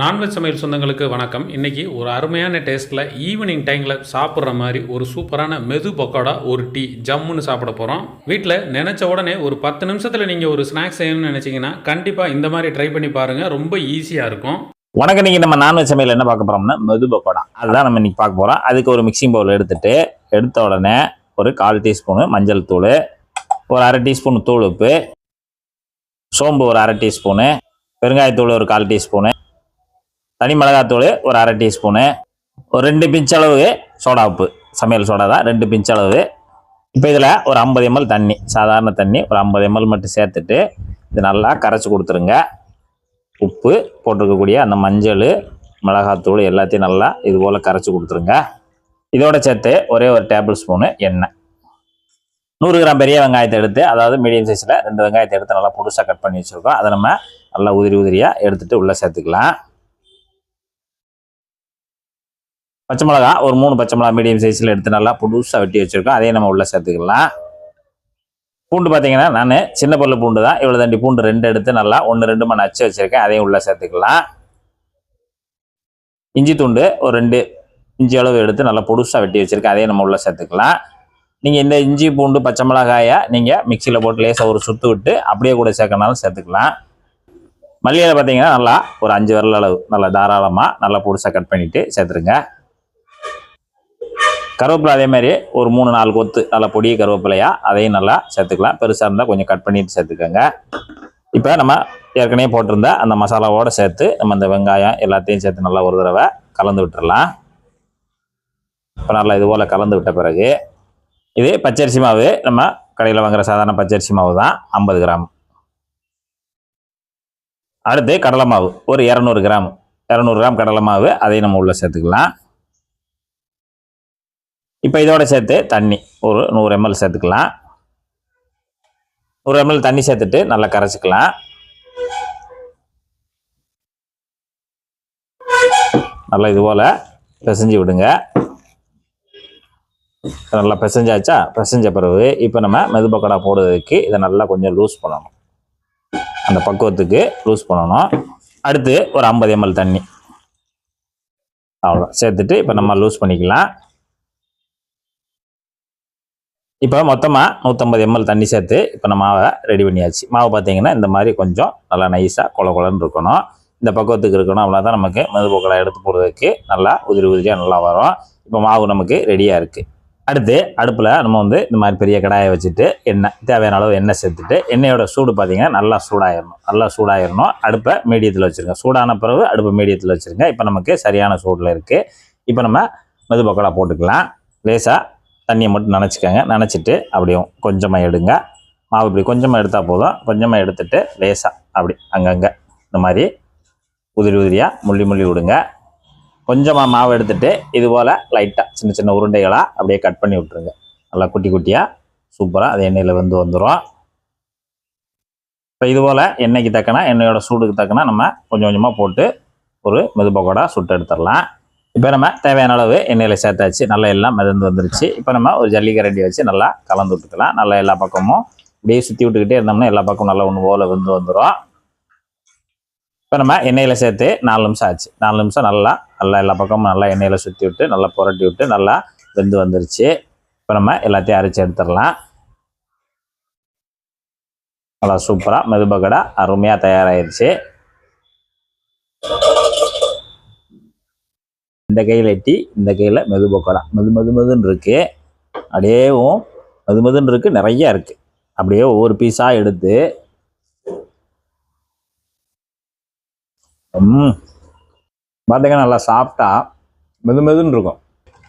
Non veg சமையல் சொந்தங்களுக்கு வணக்கம். இன்றைக்கி ஒரு அருமையான டேஸ்ட்டில் ஈவினிங் டைமில் சாப்பிட்ற மாதிரி ஒரு சூப்பரான மெது பக்கோடா ஒரு டீ ஜம்முன்னு சாப்பிட போகிறோம் வீட்டில் நினச்ச உடனே ஒரு பத்து நிமிஷத்தில் நீங்கள் ஒரு ஸ்நாக்ஸ் செய்யணும்னு நினச்சிங்கன்னா கண்டிப்பாக இந்த மாதிரி ட்ரை பண்ணி பாருங்கள் ரொம்ப ஈஸியாக இருக்கும். வணக்கம். நீங்கள் நம்ம நான்வெஜ் சமையல் என்ன பார்க்க போகிறோம்னா மெது பக்கோடா. அதுதான் நம்ம இன்னைக்கு பார்க்க போகிறோம் அதுக்கு ஒரு மிக்சிங் பவுல் எடுத்துட்டு எடுத்த உடனே ஒரு கால் டீஸ்பூனு மஞ்சள் தூள் ஒரு அரை டீஸ்பூன் தூள் உப்பு சோம்பு ஒரு அரை டீஸ்பூனு பெருங்காயத்தூள் ஒரு கால் டீஸ்பூனு தனி மிளகாத்தூள் ஒரு அரை டீஸ்பூனு ஒரு ரெண்டு பிஞ்ச் அளவு சோடா உப்பு. சமையல் சோடா தான் ரெண்டு பிஞ்ச் அளவு. இப்போ இதில் ஒரு ஐம்பது எம்எல் தண்ணி சாதாரண தண்ணி ஒரு ஐம்பது எம்எல் மட்டும் சேர்த்துட்டு இது நல்லா கரைச்சி கொடுத்துருங்க. உப்பு போட்டிருக்கக்கூடிய அந்த மஞ்சள் மிளகாத்தூள் எல்லாத்தையும் நல்லா இது போல் கரைச்சி கொடுத்துருங்க. இதோட சேர்த்து ஒரே ஒரு டேபிள் ஸ்பூனு எண்ணெய். நூறு கிராம் பெரிய வெங்காயத்தை எடுத்து அதாவது மீடியம் சைஸில் ரெண்டு வெங்காயத்தை எடுத்து நல்லா புதுசாக கட் பண்ணி வச்சுருக்கோம். அதை நம்ம நல்லா உதிரி உதிரியாக எடுத்துகிட்டு உள்ளே சேர்த்துக்கலாம். பச்சை மிளகா ஒரு மூணு பச்சை மிளகா மீடியம் சைஸில் எடுத்து நல்லா புதுசாக வெட்டி வச்சுருக்கோம். அதையும் நம்ம உள்ளே சேர்த்துக்கலாம். பூண்டு பார்த்தீங்கன்னா நான் சின்ன பொருள் பூண்டு தான். இவ்வளோ தண்டி பூண்டு ரெண்டு எடுத்து நல்லா ஒன்று ரெண்டு மணி அச்சு வச்சுருக்கேன். அதையும் உள்ளே சேர்த்துக்கலாம். இஞ்சி துண்டு ஒரு ரெண்டு இஞ்சி அளவு எடுத்து நல்லா புதுசாக வெட்டி வச்சுருக்கேன். அதையும் நம்ம உள்ளே சேர்த்துக்கலாம். நீங்கள் இந்த இஞ்சி பூண்டு பச்சை மிளகாயை நீங்கள் மிக்சியில் போட்டு லேசாக ஒரு சுற்று விட்டு அப்படியே கூட சேர்க்கனாலும் சேர்த்துக்கலாம். மல்லியில் பார்த்தீங்கன்னா நல்லா ஒரு அஞ்சு விரல் அளவு நல்லா தாராளமாக நல்லா புதுசாக கட் பண்ணிவிட்டு சேர்த்துருங்க. கருவேப்பிலை அதே மாதிரி ஒரு மூணு நாலு கொத்து நல்லா பொடிய கருவேப்பிலையா அதையும் நல்லா சேர்த்துக்கலாம். பெருசாக இருந்தால் கொஞ்சம் கட் பண்ணிட்டு சேர்த்துக்கோங்க. இப்போ நம்ம ஏற்கனவே போட்டிருந்த அந்த மசாலாவோடு சேர்த்து நம்ம இந்த வெங்காயம் எல்லாத்தையும் சேர்த்து நல்லா ஒரு தடவை கலந்து விட்டுடலாம் இப்போ நல்லா இது போல் கலந்து விட்ட பிறகு இது பச்சரிசி மாவு நம்ம கடையில் வாங்குற சாதாரண பச்சரிசி மாவு தான் ஐம்பது கிராம். அடுத்து கடலை மாவு ஒரு இரநூறு கிராம். இரநூறு கிராம் கடலை மாவு அதையும் நம்ம உள்ளே சேர்த்துக்கலாம். இப்போ இதோட சேர்த்து தண்ணி ஒரு நூறு எம்எல் சேர்த்துக்கலாம். நூறு எம்எல் தண்ணி சேர்த்துட்டு நல்லா கரைச்சிக்கலாம். நல்லா இது போல் பிசைஞ்சு விடுங்க. நல்லா பிசைஞ்சாச்சா? பிசைஞ்ச பிறகு இப்போ நம்ம மெதுபக்கடா போடுறதுக்கு இதை நல்லா கொஞ்சம் லூஸ் பண்ணணும். அந்த பக்குவத்துக்கு லூஸ் பண்ணணும். அடுத்து ஒரு ஐம்பது எம்எல் தண்ணி. அவ்வளோ சேர்த்துட்டு இப்போ நம்ம லூஸ் பண்ணிக்கலாம். இப்போ மொத்தமாக நூற்றம்பது எம்எல் தண்ணி சேர்த்து இப்போ நம்ம மாவை ரெடி பண்ணியாச்சு. மாவு பார்த்தீங்கன்னா இந்த மாதிரி கொஞ்சம் நல்லா நைஸாக கொல கொலன்னு இருக்கணும். இந்த பக்குவத்துக்கு இருக்கணும். அவ்வளோ தான் நமக்கு மெது எடுத்து போடுறதுக்கு நல்லா உதிரி உதிரியாக நல்லா வரும். இப்போ மாவு நமக்கு ரெடியாக இருக்குது அடுத்து அடுப்பில் நம்ம வந்து இந்த மாதிரி பெரிய கடாயை வச்சுட்டு எண்ணெய் தேவையான அளவு எண்ணெய் சேர்த்துட்டு எண்ணெயோட சூடு பார்த்தீங்கன்னா நல்லா சூடாயிடணும் நல்லா சூடாயிடணும் அடுப்பை மீடியத்தில் வச்சுருங்க. சூடான பிறகு அடுப்பு மீடியத்தில் வச்சுருங்க. இப்போ நமக்கு சரியான சூடில் இருக்குது இப்போ நம்ம மெது போட்டுக்கலாம். லேசாக தண்ணியை மட்டும் நினச்சிக்கோங்க. நனைச்சிட்டு அப்படியும் கொஞ்சமாக எடுங்க. மாவு இப்படி கொஞ்சமாக எடுத்தால் போதும். கொஞ்சமாக எடுத்துட்டு லேசாக அப்படி அங்கங்கே இந்த மாதிரி உதிரி உதிரியாக முள்ளி முள்ளி விடுங்க. கொஞ்சமாக மாவு எடுத்துட்டு இது போல் லைட்டாக சின்ன சின்ன உருண்டைகளாக அப்படியே கட் பண்ணி விட்ருங்க நல்லா குட்டி குட்டியாக சூப்பராக அது எண்ணெயில் வந்து வந்துடும் இப்போ இது போல் எண்ணெய்க்கு தக்கன எண்ணெயோட சூடுக்கு தக்கன நம்ம கொஞ்சம் கொஞ்சமாக போட்டு ஒரு மெது பக்கோடா சுட்டு எடுத்துடலாம். இப்போ நம்ம தேவையான அளவு எண்ணெயில் சேர்த்தாச்சு. நல்லா எல்லாம் மிதந்து வந்துருச்சு. இப்போ நம்ம ஒரு ஜல்லிக்கரண்டி வச்சு நல்லா கலந்து விட்டுக்கலாம். நல்லா எல்லா பக்கமும் இப்படியே சுற்றி விட்டுக்கிட்டே இருந்தோம்னா எல்லா பக்கமும் நல்லா ஒன்று போல் வந்து வந்துடும் இப்போ நம்ம எண்ணெயில் சேர்த்து நாலு நிமிஷம் ஆச்சு. நாலு நிமிஷம் நல்லா நல்லா எல்லா பக்கமும் நல்லா எண்ணெயில் சுற்றி விட்டு நல்லா புரட்டி விட்டு நல்லா வெந்து வந்துருச்சு. இப்போ நம்ம எல்லாத்தையும் அரைச்சி எடுத்துடலாம். நல்லா சூப்பராக மெதுபக்கடா அருமையாக தயாராகிருச்சு இந்த கையில் எட்டி இந்த கையில் மெது பக்கோடா மெது மெது மெதுன்னு இருக்குது அப்படியேவும் மெது மெதுன்னு இருக்கு. நிறைய இருக்குது அப்படியே ஒவ்வொரு பீஸாக எடுத்து. ம். பார்த்தீங்கன்னா நல்லா சாப்பிட்டா மெது மெதுன்னு இருக்கும்.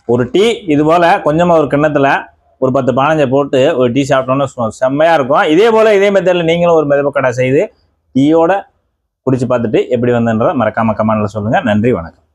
ஒரு டீ இது போல் கொஞ்சமாக ஒரு கிண்ணத்தில் ஒரு பத்து பானஞ்சை போட்டு ஒரு டீ சாப்பிட்டோம்னா செம்மையாக இருக்கும். இதே போல் இதே மெத்தடில் நீங்களும் ஒரு மெதுபக்கடை செய்து டீயோட குடிச்சு பார்த்துட்டு எப்படி வந்தன்றதை மறக்காம கமெண்டில் சொல்லுங்கள் நன்றி வணக்கம்.